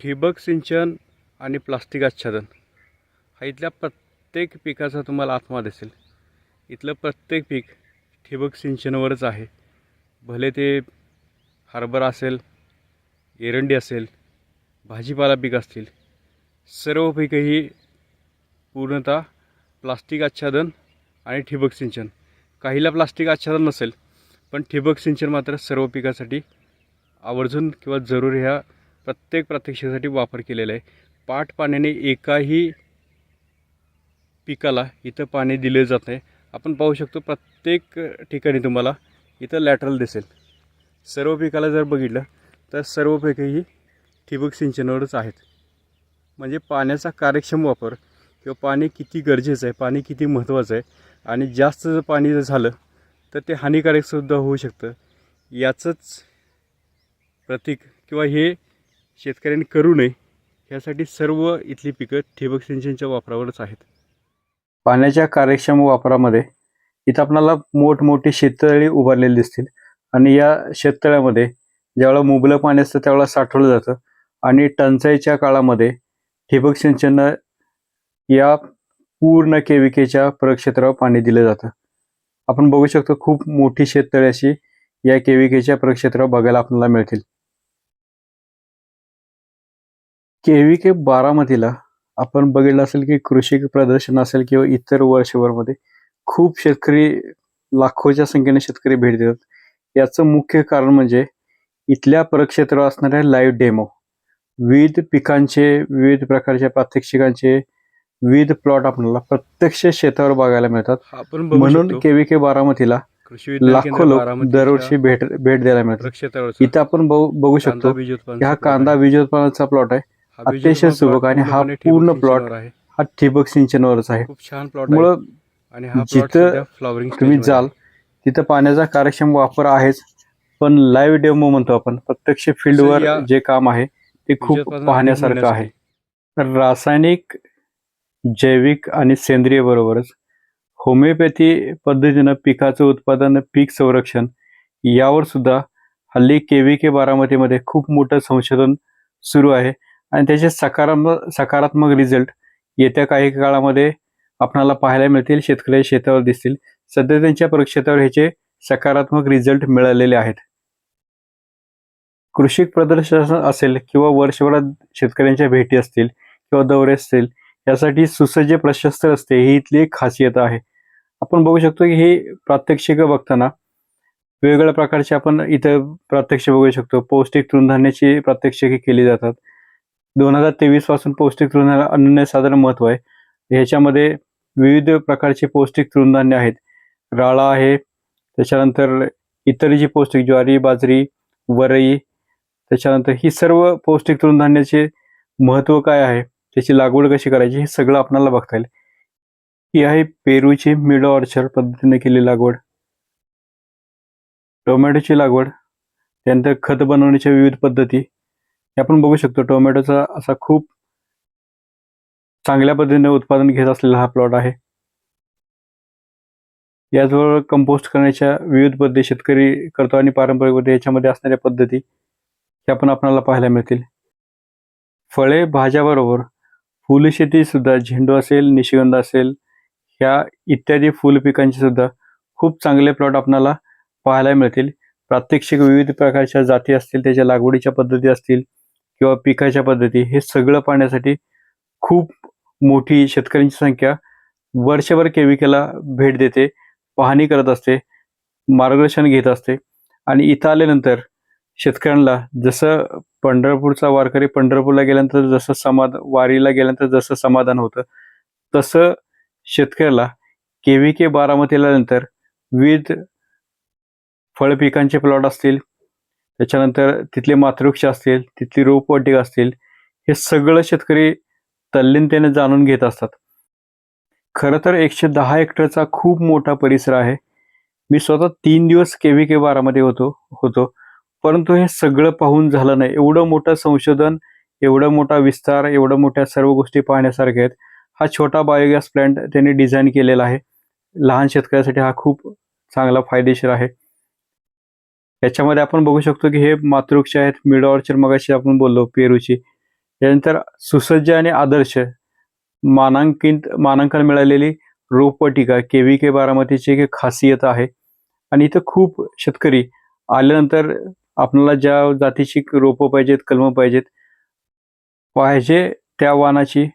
ठिबक सिंचन आणि प्लास्टिक आच्छादन. हा इथल्या प्रत्येक पिकाचा तुम्हाला आत्मा दिसेल. इथलं प्रत्येक पीक ठिबक सिंचनवरच आहे. भले ते हरभरा असेल एरंडी असेल भाजीपाला पीक असतील सर्व पिकं ही पूर्णतः प्लास्टिक आच्छादन आणि ठिबक सिंचन. काहीला प्लास्टिक आच्छादन नसेल पण ठिबक सिंचन मात्र सर्व पिकासाठी आवर्जून किंवा जरूर ह्या प्रत्येक प्रत्यक्षासाठी वापर केलेला आहे. पाट पाण्याने एकाही पिकाला इथं पाणी दिले जात नाही. आपण पाहू शकतो प्रत्येक ठिकाणी तुम्हाला इथं लॅटरल दिसेल. सर्व पिकाला जर बघितलं तर सर्व पिकं ही ठिबक सिंचनावरच आहेत. म्हणजे पाण्याचा कार्यक्षम वापर किंवा पाणी किती गरजेचं आहे पाणी किती महत्त्वाचं आहे आणि जास्त जर पाणी जर झालं तर ते हानिकारकसुद्धा होऊ शकतं. याचंच प्रतीक किंवा हे शेतकऱ्यांनी करू नये यासाठी सर्व इथली पिकं ठिबक सिंचनच्या वापरावरच आहेत. पाण्याच्या कार्यक्षम वापरामध्ये इथं आपल्याला मोठमोठी शेततळी उभारलेली दिसतील आणि या शेततळ्यामध्ये ज्यावेळेला मुबलक पाणी असतं त्यावेळेला साठवलं जातं आणि टंचाईच्या काळामध्ये ठिबक सिंचन या पूर्ण केविकेच्या प्रक्षेत्रावर पाणी दिलं जातं. आपण बघू शकतो खूप मोठी शेततळी अशी या केविकेच्या प्रक्षेत्रावर बघायला आपल्याला मिळतील. केविके बारामतीला आपण बघितलं असेल की कृषी प्रदर्शन असेल किंवा इतर वर्षभरमध्ये खूप शेतकरी लाखोच्या संख्येने शेतकरी भेट देतात. याचं मुख्य कारण म्हणजे इथल्या प्रक्षेत्रावर असणाऱ्या लाईव्ह डेमो विविध पिकांचे विविध प्रकारच्या प्रात्यक्षिकांचे विविध प्लॉट आपल्याला प्रत्यक्ष शेतावर बघायला मिळतात. म्हणून केविके बारामतीला कृषी लाखो लोक दरवर्षी भेट भेट द्यायला मिळतात. इथं आपण बघू बघू शकतो. की हा कांदा बीज उत्पादनाचा प्लॉट आहे. अतिशय सुबक आणि हा पूर्ण आहे. हा ठिबक सिंचनावरच आहे. खूप छान प्लॉट मुळं आणि हा जिथं फ्लॉवरिंग तुम्ही जाल तिथं पाण्याचा कार्यक्षम वापर आहेच पण लाईव्ह डेमो म्हणतो आपण. प्रत्यक्ष फील्डवर जे काम आहे ते खूप पाहण्यासारखं आहे. तर रासायनिक जैविक आणि सेंद्रिय बरोबरच. होमिओपॅथी पद्धतीनं पिकाचं उत्पादन पीक संरक्षण यावर सुद्धा हल्ली केव्ही के बारामतीमध्ये खूप मोठं संशोधन सुरू आहे. आणि त्याचे सकारात्मक सकारात्मक रिझल्ट येत्या काही काळामध्ये आपणाला पाहायला मिळतील शेतकरी शेतावर दिसतील. सध्या त्यांच्या प्रक्षेत्रावर ह्याचे सकारात्मक रिझल्ट मिळालेले आहेत. कृषी प्रदर्शन असेल किंवा वर्षभरात शेतकऱ्यांच्या भेटी असतील किंवा दौरे असतील यासाठी सुसज्ज प्रशस्त असते ही इथली एक खासियत आहे. आपण बघू शकतो की हे प्रात्यक्षिक बघताना वेगवेगळ्या प्रकारचे आपण इथं प्रात्यक्षिक बघू शकतो. पौष्टिक तृणधान्याची प्रात्यक्षिके केली जातात. दोन हजार तेवीसपासून पौष्टिक तृणधान्याला अनन्यसाधारण महत्त्व आहे. ह्याच्यामध्ये विविध प्रकारचे पौष्टिक तृणधान्य आहेत. राळा आहे त्याच्यानंतर इतर जी पौष्टिक ज्वारी बाजरी वरई त्याच्यानंतर ही सर्व पौष्टिक तृणधान्याचे महत्त्व काय आहे त्याची लागवड कशी करायची हे सगळं आपल्याला बघता येईल. ही आहे पेरूची मिडो ऑर्चर पद्धतीने केलेली लागवड. टोमॅटोची लागवड त्यानंतर खत बनवण्याच्या विविध पद्धती हे आपण बघू शकतो टोमॅटोचा असा खूप चांगल्या पद्धतीने उत्पादन घेत असलेला हा प्लॉट आहे. याचबरोबर कंपोस्ट करण्याच्या विविध पद्धती शेतकरी करतो आणि पारंपरिक पद्धती याच्यामध्ये असणाऱ्या पद्धती ह्या पण आपल्याला पाहायला मिळतील. फळे भाज्याबरोबर फुलशेती सुद्धा झेंडू असेल निशिगंध असेल ह्या इत्यादी फुल पिकांचे सुद्धा खूप चांगले प्लॉट आपल्याला पाहायला मिळतील. प्रात्यक्षिक विविध प्रकारच्या जाती असतील त्याच्या लागवडीच्या पद्धती असतील किंवा पिकाच्या पद्धती हे सगळं पाहण्यासाठी खूप मोठी शेतकऱ्यांची संख्या वर्षभर केविकेला भेट देते पाहणी करत असते मार्गदर्शन घेत असते आणि इथं आल्यानंतर शेतकऱ्यांना जसं पंढरपूरचा वारकरी पंढरपूरला गेल्यानंतर जसं समाध वारीला गेल्यानंतर जसं समाधान होतं तसं शेतकऱ्याला केव्ही के बारामतीला नंतर विविध फळपिकांचे प्लॉट असतील त्याच्यानंतर तिथले मातृक्ष असतील तिथली रोपवाटिका असतील हे सगळं शेतकरी तल्लीनतेने जाणून घेत असतात. खरं तर एकशे दहा हेक्टरचा खूप मोठा परिसर आहे. मी स्वतः तीन दिवस केव्ही के बारामध्ये होतो होतो. परंतु हे सगळं पाहून झालं नाही. एवढं मोठं संशोधन एवढं मोठा विस्तार एवढं मोठ्या सर्व गोष्टी पाहण्यासारख्या आहेत. हा छोटा बायोगॅस प्लांट त्यांनी डिझाईन केलेला आहे. लहान शेतकऱ्यासाठी हा खूप चांगला फायदेशीर आहे. याच्यामध्ये आपण बघू शकतो की हे मातृक्ष आहेत. मिड ऑर्चर मगाशी आपण बोललो पेरूची. यानंतर सुसज्ज आणि आदर्श मानांकित मानांकन मिळालेली रोपवाटिका के व्ही के बारामतीची एक खासियत आहे. आणि इथं खूप शेतकरी आल्यानंतर आपल्याला ज्या जातीची रोपं पाहिजेत कलमं पाहिजेत पाहिजे त्या वाहनाची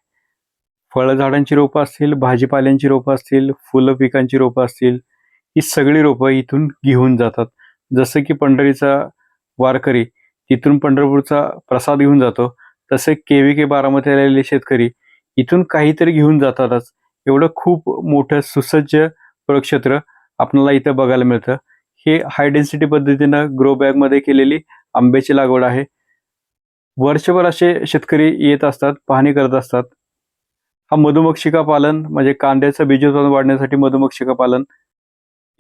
फळझाडांची रोपं असतील भाजीपाल्यांची रोपं असतील फुलं पिकांची रोपं असतील ही सगळी रोपं इथून घेऊन जातात. जसं की पंढरीचा वारकरी तिथून पंढरपूरचा प्रसाद घेऊन जातो. तसे के व्ही के बारामती आलेले शेतकरी इथून काहीतरी घेऊन जातातच. एवढं खूप मोठं सुसज्ज प्रक्षेत्र आपल्याला इथं बघायला मिळतं. हे हाय डेन्सिटी पद्धतीनं ग्रो बॅगमध्ये केलेली आंब्याची लागवड आहे. वर्षभर असे शेतकरी येत असतात पाहणी करत असतात. हा मधुमक्षिका पालन म्हणजे कांद्याचं बीजोत्पादन वाढण्यासाठी मधुमक्षिका पालन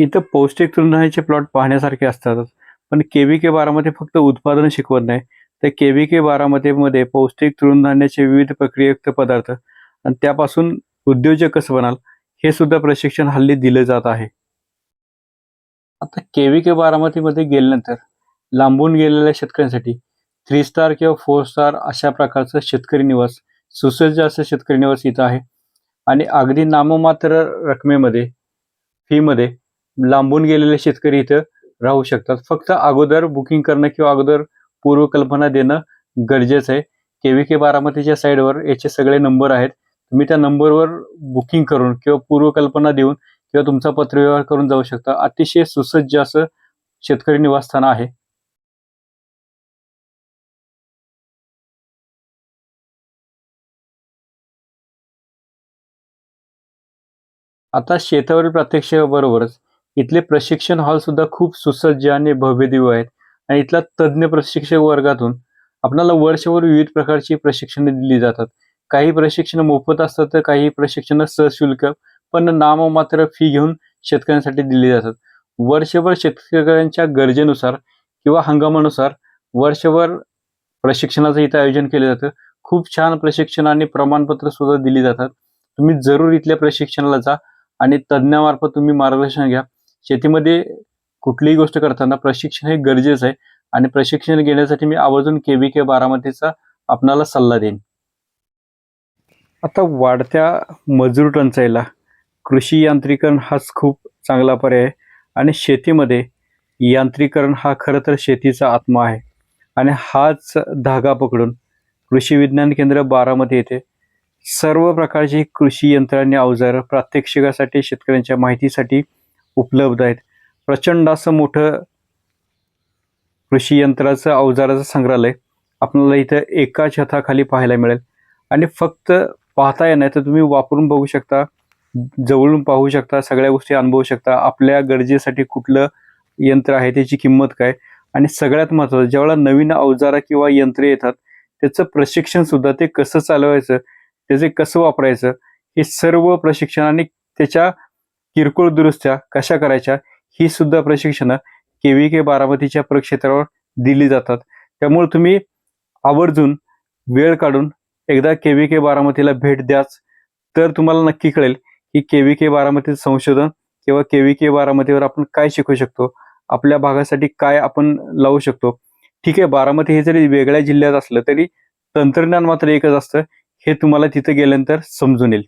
इथं पौष्टिक तृणधान्याचे प्लॉट पाहण्यासारखे असतातच. पण के व्ही के बारामध्ये फक्त उत्पादन शिकवत नाही. तर के व्ही के बारामतीमध्ये पौष्टिक तृणधान्याचे विविध प्रक्रियुक्त पदार्थ आणि त्यापासून उद्योजक कसं बनाल हे सुद्धा प्रशिक्षण हल्ली दिलं जात आहे. आता के व्ही के बारामतीमध्ये गेल्यानंतर लांबून गेलेल्या शेतकऱ्यांसाठी थ्री स्टार किंवा फोर स्टार अशा प्रकारचं शेतकरी निवास सुसज्ज असं शेतकरी निवास इथं आहे. आणि अगदी नाममात्र रकमेमध्ये फीमध्ये लांबून गेलेले शेतकरी इथं राहू शकतात. फक्त अगोदर बुकिंग करणं किंवा अगोदर पूर्वकल्पना देणं गरजेचं आहे. के व्ही के बारामतीच्या साईडवर याचे सगळे नंबर आहेत. तुम्ही त्या नंबरवर बुकिंग करून किंवा पूर्वकल्पना देऊन किंवा तुमचा पत्रव्यवहार करून जाऊ शकता. अतिशय सुसज्ज असं शेतकरी निवासस्थान आहे. आता शेतावरील प्रात्यक्षिकाबरोबरच इथले प्रशिक्षण हॉल सुद्धा खूप सुसज्ज आणि भव्यदिव्य आहेत. आणि इथला तज्ज्ञ प्रशिक्षक वर्गातून आपल्याला वर्षभर विविध प्रकारची प्रशिक्षणे दिली जातात. काही प्रशिक्षण मोफत असतात तर काही प्रशिक्षण सशुल्क पण नाममात्र फी घेऊन शेतकऱ्यांसाठी दिली जातात. वर्षभर शेतकऱ्यांच्या गरजेनुसार किंवा हंगामानुसार वर्षभर प्रशिक्षणाचं इथं आयोजन केलं जातं. खूप छान प्रशिक्षण आणि प्रमाणपत्र सुद्धा दिली जातात. तुम्ही जरूर इथल्या प्रशिक्षणाला जा आणि तज्ज्ञामार्फत तुम्ही मार्गदर्शन घ्या. शेतीमध्ये कुठलीही गोष्ट करताना प्रशिक्षण हे गरजेचं आहे. आणि प्रशिक्षण घेण्यासाठी मी आवर्जून के व्ही के बारामतीचा आपणाला सल्ला देईन. आता वाढत्या मजूर टंचाईला कृषी यांत्रिकरण हाच खूप चांगला पर्याय आहे. आणि शेतीमध्ये यांत्रिकरण हा खरं तर शेतीचा आत्मा आहे. आणि हाच धागा पकडून कृषी विज्ञान केंद्र बारामती येथे सर्व प्रकारची कृषी यंत्रांनी अवजारं प्रात्यक्षिकासाठी शेतकऱ्यांच्या माहितीसाठी उपलब्ध आहेत. प्रचंड असं मोठं कृषी यंत्राचं अवजाराचं संग्रहालय आपल्याला इथं एका छताखाली पाहायला मिळेल. आणि फक्त पाहता येणार तर तुम्ही वापरून बघू शकता जवळून पाहू शकता सगळ्या गोष्टी अनुभवू शकता. आपल्या गरजेसाठी कुठलं यंत्र आहे त्याची किंमत काय? आणि सगळ्यात महत्त्वाचं ज्यावेळेला नवीन अवजारा किंवा यंत्रे येतात त्याचं प्रशिक्षण सुद्धा ते कसं चालवायचं त्याचे कसं वापरायचं हे सर्व प्रशिक्षण आणि त्याच्या किरकोळ दुरुस्त्या कशा करायच्या ही सुद्धा प्रशिक्षणं के व्ही के बारामतीच्या प्रक्षेत्रावर दिली जातात. त्यामुळे तुम्ही आवर्जून वेळ काढून एकदा के व्ही के बारामतीला भेट द्याच तर तुम्हाला नक्की कळेल की के व्ही के बारामतीचं संशोधन किंवा के व्ही के बारामतीवर आपण काय शिकू शकतो आपल्या भागासाठी काय आपण लावू शकतो. ठीक आहे बारामती हे जरी वेगळ्या जिल्ह्यात असलं तरी तंत्रज्ञान मात्र एकच असतं हे तुम्हाला तिथे गेल्यानंतर समजून येईल.